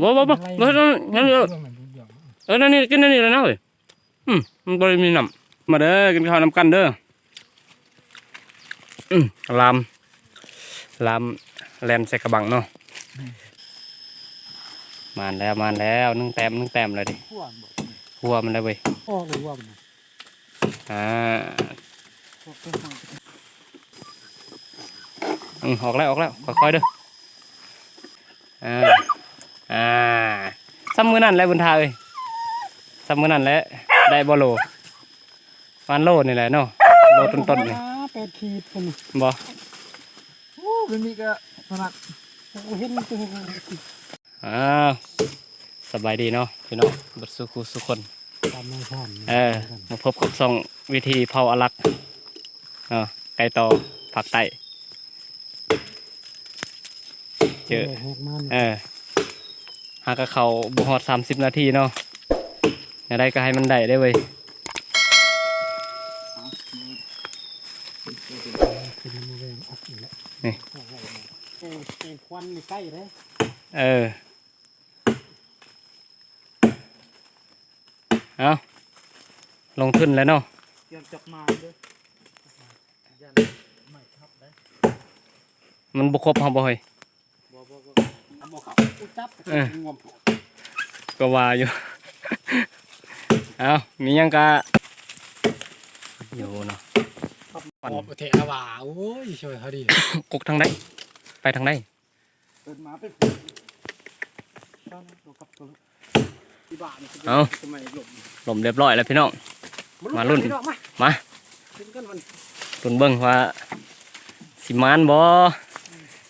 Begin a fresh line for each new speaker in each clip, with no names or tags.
บ่บ่บ่บ่นั่นนั่นเออเออนั่นนี่กินนั่นนี่แล้วนะเว้ยอืมมันบ่ได้มีน้ำมาเด้อกินข้าวนำกันเด้ออืมลามลามแลนใส่กระบังเนาะมานแล้วมานแล้วนึ่งแต้มนึ่งแต้มเลยดิ
ขั้วบ่
หัวมันเลยเว้ย
ออกเลยว่ามัน
อ่า
ออกไปทาง
อืมออกแล้วออกแล้วค่อยๆเด้ออ่า อ่าซ้ำมือนั่นแหล้วบุญทาเอ้ยซ้ำมือนั่นแหล้วได้บ่โลวันโลนี่แหละเนาะโลต้นๆนี่
แปดขีดคน
บ่
โอ้มันมีก็ขนาดโอ้เห็นมันตัว
อ้าวสบายดีเนาะพี่น้องเบัดสุขุสุคน
ตามในท่าน
เออมาพบกับสองวิธีเผาอลักเนาะไก่ต่อผักไตเจอ
แหกมัน
เออ หากะเขาบุหอดสามสิบนาทีเนาะอย่าได้ก็ให้มันได้ได้เว้ย
เป็นมะเร็งอัดอยู่แล้วเออเอควันใกล้เลย
เออ เอาลงทุนแล้วเนาะ
เตรียมจับมาด้วยยันไม่ทับได้
มันบุครบเฮาบ่เฮ้ย ก็ว่าอยู่ เอามีหยังกะอยู่เนาะ
ออกประเทศอาว่าโอ้ยช่วยเขาดี
กกทางใดไปทางใด
เปิดมาเป็นตอนนั้นตัวกับตัวที่บ้านนี่
เอา
ทำไมหลบ
ลมเรียบร้อยแล้วพี่น้อง มารุ่น
พี่องมา
มา
ขึ้นกันมัน
ตุนเบิ่งว่า สิมานบ่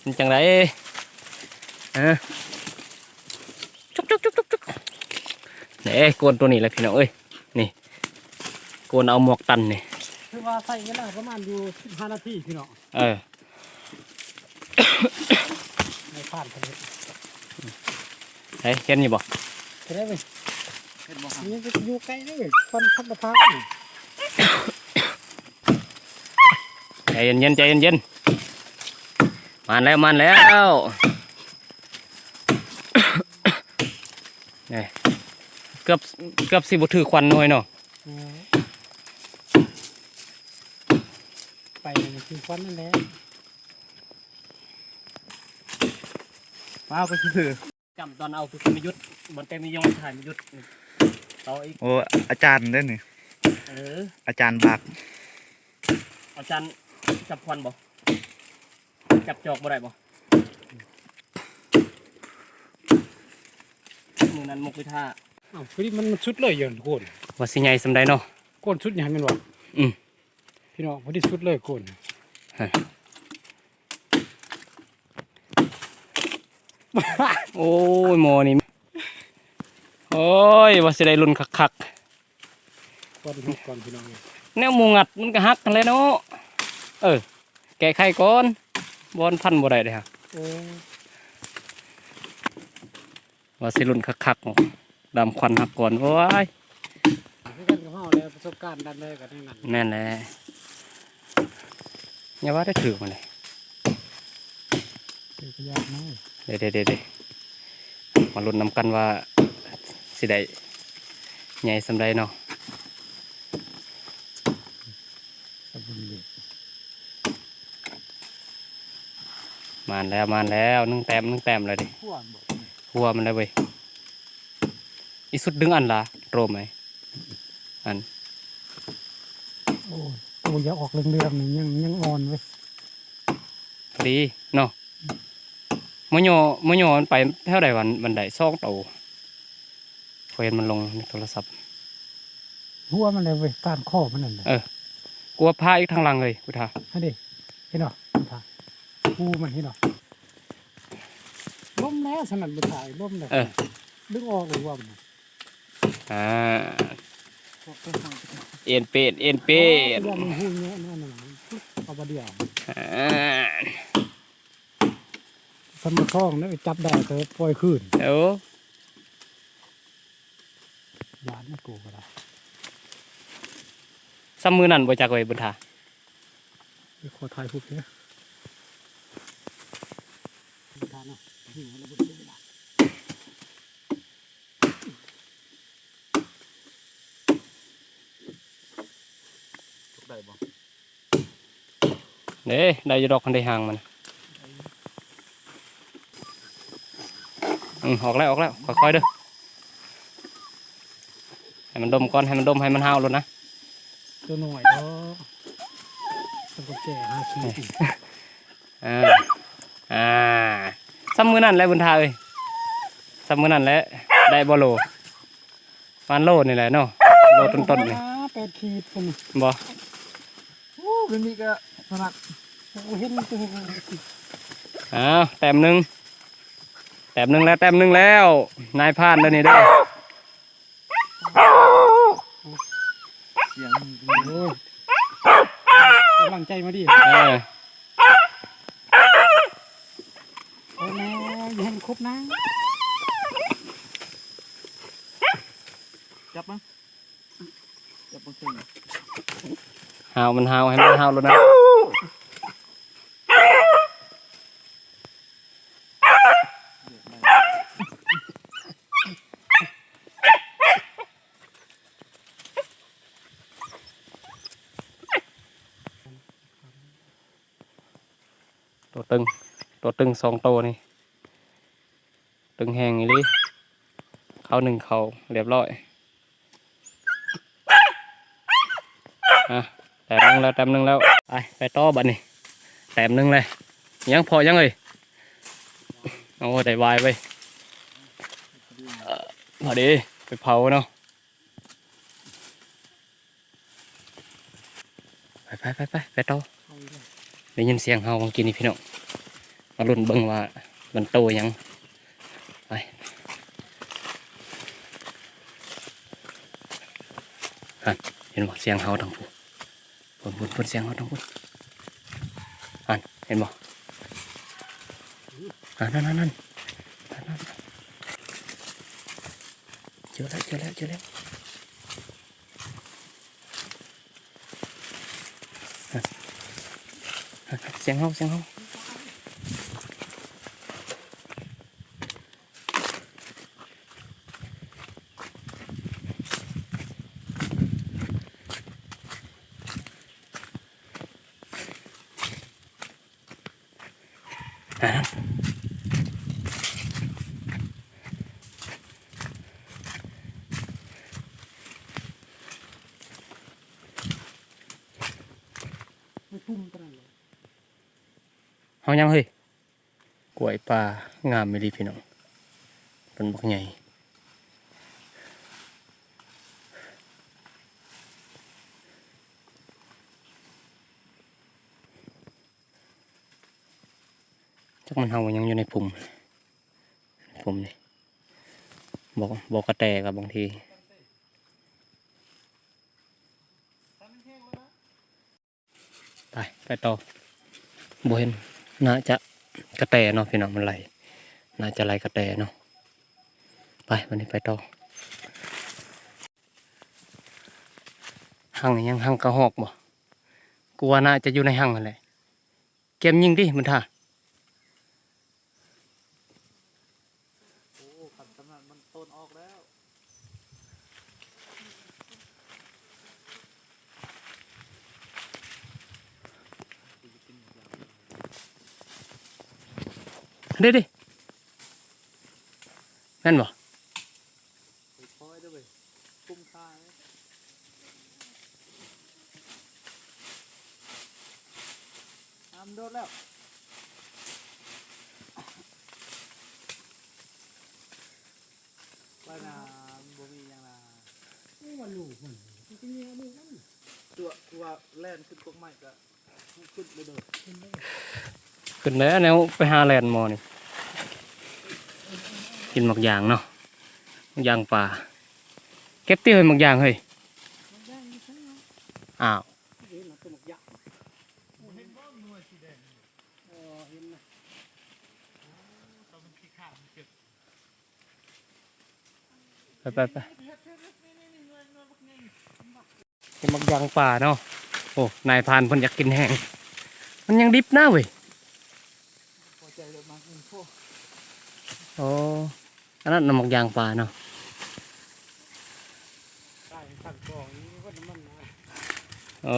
เป็นจังได เออจุกจุกจุกจุกจุกนี่โกนตัวนี้แหละพี่น้องเอ้ยนี่โกนเอาหมวกตันนี่
คือว่าใส่เวลาประมาณอยู่15นาทีพี่น้อง
เออ
ในผ่านทะเล
เฮ้ยเห็นอยู่บ่
จะได้ไปเห็นบ่ครับนี่จะอยู่ใกล้เลยคนทับประทับนี่
ใจเย็นเย็นๆใจเย็นเย็นๆมานแล้วมานแล้ว นี่เกือบเกือบสิบ่ถือควันหน่อยเนาะ
เออไปมันคือควันนั่นแหละว้าวไปคือ
จำตอนเอาคือไม่ยุดบนเต็มมียองถ่ายไม่ยุดต่ออีก
โอ้อาจารย์เด้อนี่
เออ
อาจารย์บัก
อาจารย์จับควันบ่จับจอกบ่ได้บ่ มือนั้นมกวิท่า
อ้าวคือมันชุดเลยอย่างโกน
ว่าสิใหญ่สำใดเนาะ
โกนชุดอย่างนั้นวะ
อืม
พี่น้องพอดีชุดเลยโกน
โอ้ยหมอนี่โอ้ยว่าสิได้รุ่นคักๆ
ก่อนก่อนพี่น้อง
แนวมูงัดมันก็ฮักกันเลยเนาะเออแก้ไขก่อนบอนพันบ่ได้เลยฮะ
โอ้
ว่าสิรุ่นคักๆดำควันหักก่อนโอ้ย
คือกันกับเฮาแล้วประสบการณ์ดันเลยกันทั้งนั้น
แม่นแหละอย่าว่าได้ถือมาเลย
คือพยากน้อย
เดี๋ยวเดี๋ยวเดี๋ยวมาลุ้นนำกันว่าสิได้ใหญ่สำใดเนาะ
ตะบุญเลย
มานแล้วมานแล้วนึ่งแต้มนึ่งแต้มเลยดิ
ขั้วบ่
หัวมันเลยเว้ยอีสุดดึงอันละโรมไหมอัน
โอ้ยตัวอยาออกเรื่องๆนี่ยังยังอ่อนเว้ย
พอดีเนาะมโยมโยมันไปเท่าใดวันบันไดซองโตพอเห็นมันลงในโทรศัพท์
หัวมันเลยเว้ยการข้อมันนั่นแหละ
กลัวพาอีกทางหลังเลยพุทธา
ให้ดิเห็นหรอถ่ายกูมันเห็นหรอล้มแล้ว สนั่นไปถ่ายล้มเลย
เออ
ดึงออกเลยว่ามัน
อ่า
ออกไปทาง
เอ็นเป็ดเอ็นเป็ด
ว่ามันหูเงี้ยนั่นน่ะเอาไปเดียว
อ่า
สมคล้องนี่ไปจับได้ก็ปล่อยคืน
เดี๋ยวยา
นไม่กูก็ได้
ซ้ำมือนั่นบ่จักไว้บุญธา
ไปขอถ่ายรูปเนี่ย ได้
บ่
เด้ได้จะดอกคันได้หางมันอืมออกแล้วออกแล้วค่อยๆเด้อให้มันดมก่อนให้มันดมให้มันห้าวลงนะ
ตัวหน่อยก็ต้องกดแก่ห้าขีด
อ่าอ่า มือนั่นแหละบุญทาเอ้ยซ้ำมือนั่นแหละได้บอโลปานโลนี่แหละเนาะโลต้นๆนี่
แปดขีดผม
บ่
โอ้เป็นนี่ก็ถนัด
โอ้เห็นตัว
อ้าวแต้มหนึ่งแต้มหนึ่งแล้วแต้มหนึ่งแล้ว นายพลาดแล้วนี่เด้อ
เสียง
โอ้ยกำลังใจมาดิ
เออ
โอ้แม่อย่าให้มันคร บนะ
จับมั้งจับมั้งตึง
หาวมันหาวให้มันหาวรถนะ
เดี๋ยวได้
ตัวตึง ตัวตึงสองตัวนี่ งแหงอีหลิเขาหนึ่งเขาเรียบร้อยอะแต้มนึงแล้วแต้มหนึ่งแล้วไปไปต่อบัดนี่แต้มหนึ่งเลยยังพอยังเลยโอ้ได้วายไปพอดีไปเผาเนาะไปไปไปไปไปต่อ
เอาอีกแล้ว
ได้ยินเสียงเฮาเมื่อกี้นี่พี่น้องมาลุ้นเบิ่งว่ามันโตยังไปฮะ เห็นบ่เสียงเฮาทั้งผู้พุ่นพุ่นพุ่นเสียงเฮาทั้งผู้อันเห็นบ่อนั่นนั่นนั่นนั่นนั่นเจอแล้วเจอแล้วเจอแล้วเสียงเฮาเสียงเฮา
ไม่พุ่มตรันเลย
เฮายังเฮ้ยกล้วยปลางามไม่ดีพี่น้องต้นบักใหญ่ จักมันเฮายังอยู่ในปุ่มปุ่มนี่บอกบอกกระแตกับบางทีไปไปต่อบเห็นน่าจะกระแตเนาะพี่น้องมันไหลน่าจะไหลกระแตเนาะไปวันนี้ไปต่อหังยังหังกระหอกบ่กูว่าน่าจะอยู่ในหังอะไรเกมยิงดิมันท่า
โอ้ขันานมันต้นออกแล้ว
เด้ดิแม่นบ่
ไปคอยด้วยเว้ยคุ้มค่าไหมน้ำโดดแล้วไปนาบ่มีหยังนา
โอ้ว่าลู กมันเยังไงลูกนั่น
ตัวตัวแล่นขึ้นกกไม้ก็ขึ้นเลยเด้อ
เป็น
ขึ้นแล้วแนวไปหาแลนหมอนี่กินหมักยางเนาะหมักยางป่าเก็บตี้เฮ้ยหมักยางเฮ้ย
มันได้ไม่ใช่เนาะ
อ้าว
เฮ้ยอ้า
ดมันเก็บ
ไปไปไป เป็นหมักยางป่าเนาะโอ้นายพรานเพิ่นอยากกินแห้งมันยังดิบนะเว้ย
พอใจเลยมาอืมโอ้
โอ้อันนั้นน่ะหมักยางป่าเนาะ
ได้สั่งกล่องนี้ก็น้ำมันนะ
โอ้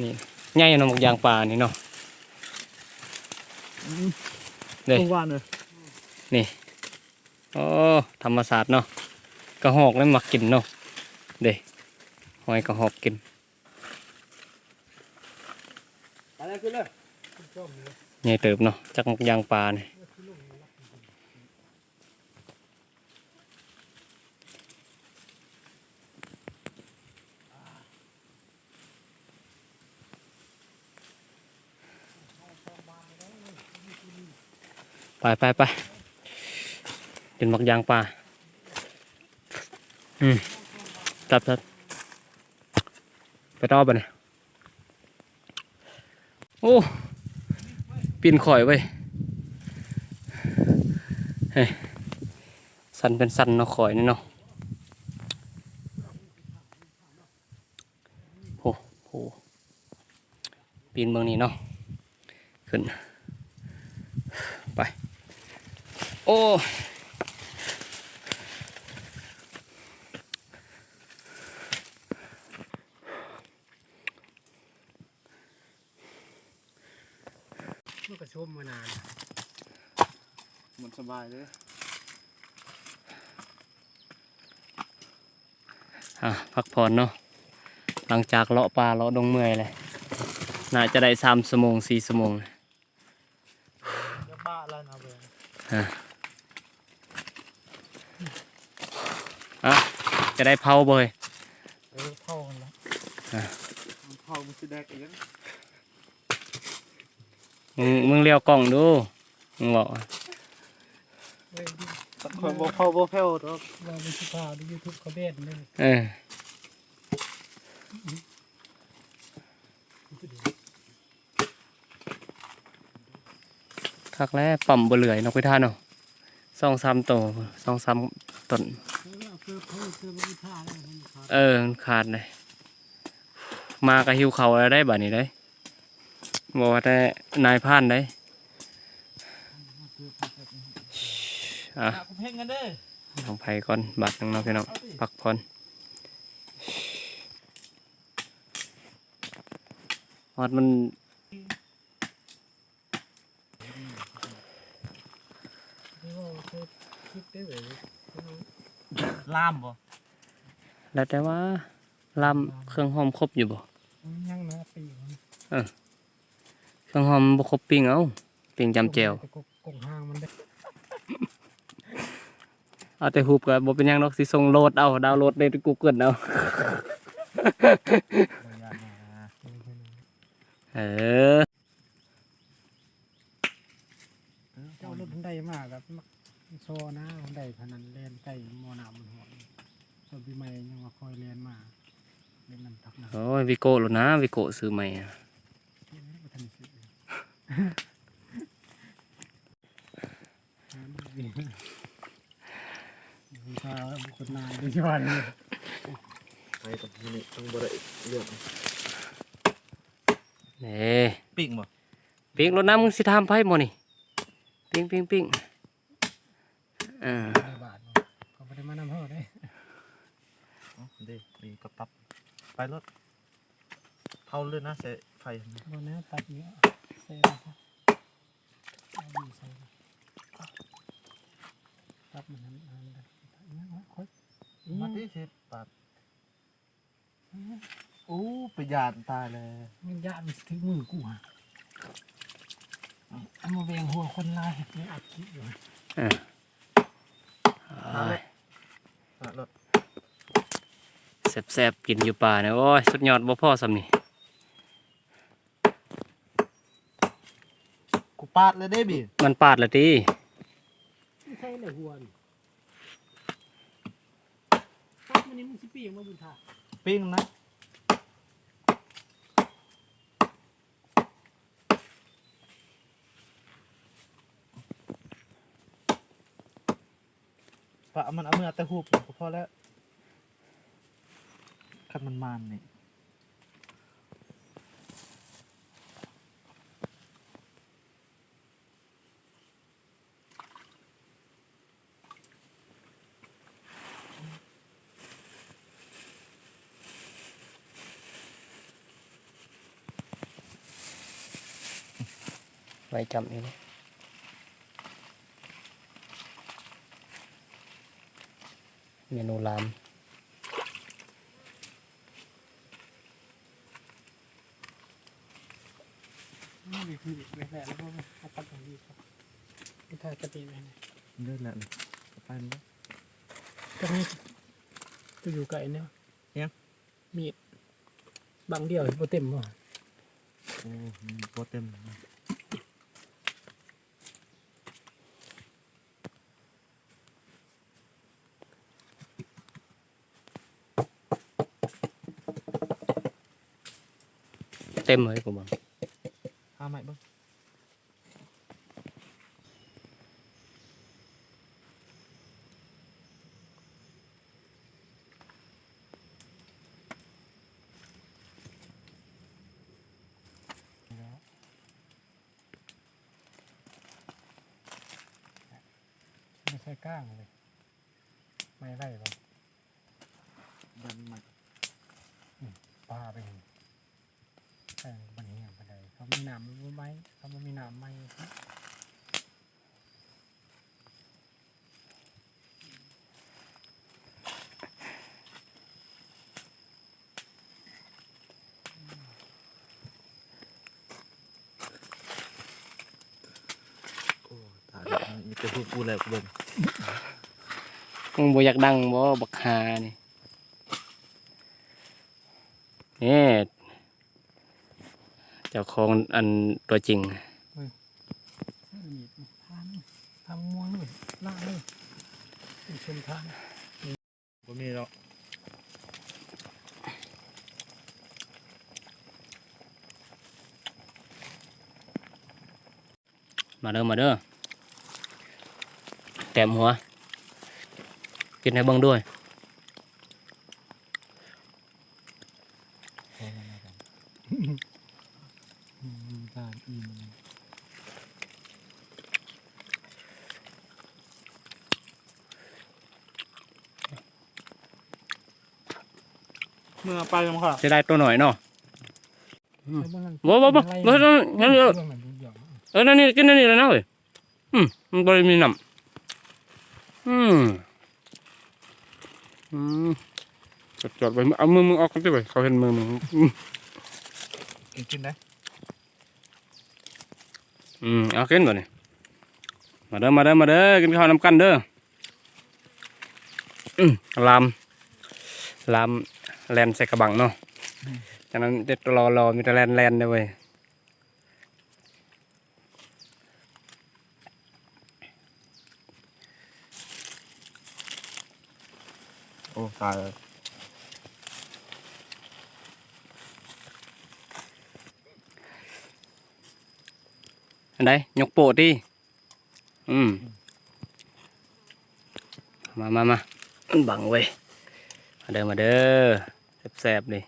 นี่ใหญ่เนาะหมกยางป่านี่เนาะเด้
ทุกวันเลย
นี่โอ้ธรรมศาสตร์เนาะกระหอกแล้วมักกินเนาะ เด้หอยกระหอกกิน
ไปเลยขึ้นเลย
ใหญ่เติบเนาะจากหมกยางป่านี่ไปไปไปเป็นหมกยางป่าอืม จับจับไปต่อไปเนี่ยโอ้ปีนข่อยไว้เฮ้สันเป็นสันเนาะข่อยนี่เนาะโหโหปีนเมืองนี้เนาะขึ้น ไป โอ้
มันก็ชมมานาน
มันส บายเลย
อะพักผ่อนเนาะหลังจากเลาะปลาเลาะดงเมื่อยเลยน่าจะได้สามชั่วโมงสี่ชั่วโมง
จะบ้าแล้วนะเว้ย
อะจะได้เผาบ่อย
เออเท่ากันแล้ว
มันเข้ามันสิแดกเอง
มึงมึงเลี้ยวกล้องดูมึงบอก ว่า
เว้ย
สักคนบ่เข้าบ่แพ้วดอก
ว่าเป็นสิพาดูยูทูบเขาเบสเลย
เออทักแล้วปั่มบ่เหลื่อยเนกไปท่าเนาะสองสามตัวสองสามต้น
เอาเสื้อเพิ่มเสื้อมันผ้าแล้วมันขาด
เออมันขาดเลยมากระหิวเขาแล้วได้บัดนี้ได้บอกว่าแต่นายพรานได้ อะ
หากูเพ่งกันเด้อ
ลองไผก่อนบัดหนึงเนาะพี่น้องพักผ่อนฮอดมัน
นี่ว่าเสื้อคิดได้เลย
ล่ามบ่
แล้วแต่ว่าลำเครื่องหอมครบอยู่บ่
มันยังนะปีมัน
เครื่องหอมบ่ครบปิ้งเอาปิ้งจำแจว
แต่กกงห้างมันได้
เอาแต่ฮูบก็บ่เป็นหยังดอกสิส่งโหลดเอาดาวน์โหลดใน Google เอา เออ
เจ้ารถมันได้มากแบบโซนะมันได้พนันเล่นใกล้มอนามันหอนส่วนปีใหม่ยังมาคอยเรียนมาเล่นน้ำทักน้ำ
โอ้ยวิโก้โหลดนะวิโก้ซื้อใหม่อะ
ที่นี่ก็ทันสิ บูชาบุคคลนายด้วยวันนี้
ไปกับนี่ต้องบ่ได้เรื่อง
เน่
ปิ้งบ่
ปิ้งรถน้ำมึงสิทำไพ่บ่นี่ปิ้งปิ้งปิ้งอ่า
ได้บาทเขาไม่ได้มานำเท่าได้
อ๋อเด้มีกระตับไปรถเผาเลยนะเสไฟ
บนนี้ตัดเนี้ยใส่ครับเอาดีใส่ตัดมันนั้นอันนั้นเนี่ยค่อย
มาที่สิปาดโอ้ไปยานตายเลย
มันยากมันถึงมือกูฮะเอามาเวียงหัวคนลายไม่อัดคลิปอยู่
อ้าย
มารถ
แซ่บๆกินอยู่ป่าเนี่ยโอ้ย สุดยอดบ่พอสำนี่
กูปาดเลยเด้บิ
มันปาดละตี
ไม่ใช่เลยหัวนี่ตัดมั นนี่มึงสิปีมาบุญท่า
ปิ้งนะปะมันเอามือแต่หูบก็พอแล้วคันมันมันนี่
ไว้จำนี่เลยเมนูลาม
นี่ดีคือไปแผลแล้วก็มาตัดตรงนี้ครับที่ถ่ายกระติไว้นะ
เลิกแล้วนี่ไปมั้ย
ตรงนี้จะอยู่ไกลเนี่ย
ยัง
มีดบางเดียวโปเต็มว่ะ
โอ้มันบ่เต็ม
ต็มเลยผมบอก
หาใหม่เบิ่ง
ไม่ใช่ก้างเลย ไม่ไล่ป่ะ
ดันใหม่
ปลาไปเห็น แต่มันเหี่ยงไปเลยเขามีน้ำรู้ไหมเขาไม่มีน้ำไหมครับ
โอ้ตายแล้วมีแต่พูดพูดแล้วเบิ่ง
มึงบ่อยากดังบ่บักฮานี่นี่ เจ้าของอันตัวจริง
มีดทานทำม้วนเลยล่าเลยเป็นชมทาน
บ่มีแล้ว
มาเด้อมาเด้อแต้มหัวกินให้เบิ่งด้วย
อืมทานอิ่ม
เมื่อไปยังค่ะ
จะได้ตัวหน่อยเนาะอืม
บ่
บ่บ่บ่บ่ต้องงั้นเดี๋ยว
เรื่องมันเยอะ
เออนั่นนี่กินนั่นนี่แล้วนะเว้ยอืมมันบริมีน้ำอืมอืมจดจดๆไปเอามือมึงออกกันดิไปเขาเห็นมือมึงอืม
กินกินได้
อืมเอากินบ่เนี่ยมาเด้อมาเด้อมาเด้อกินข้าวนำกันเด้ออืมลามลาม แลนใส่กระบังเนาะจากนั้นจะรอรอมีแต่แลนแลนเลยเว้ย
โอ้ตายแล้ว
อันใดยกโปะดิอืม มามามามันบังเว้ย มาเด้อมาเด้อแสบๆเลย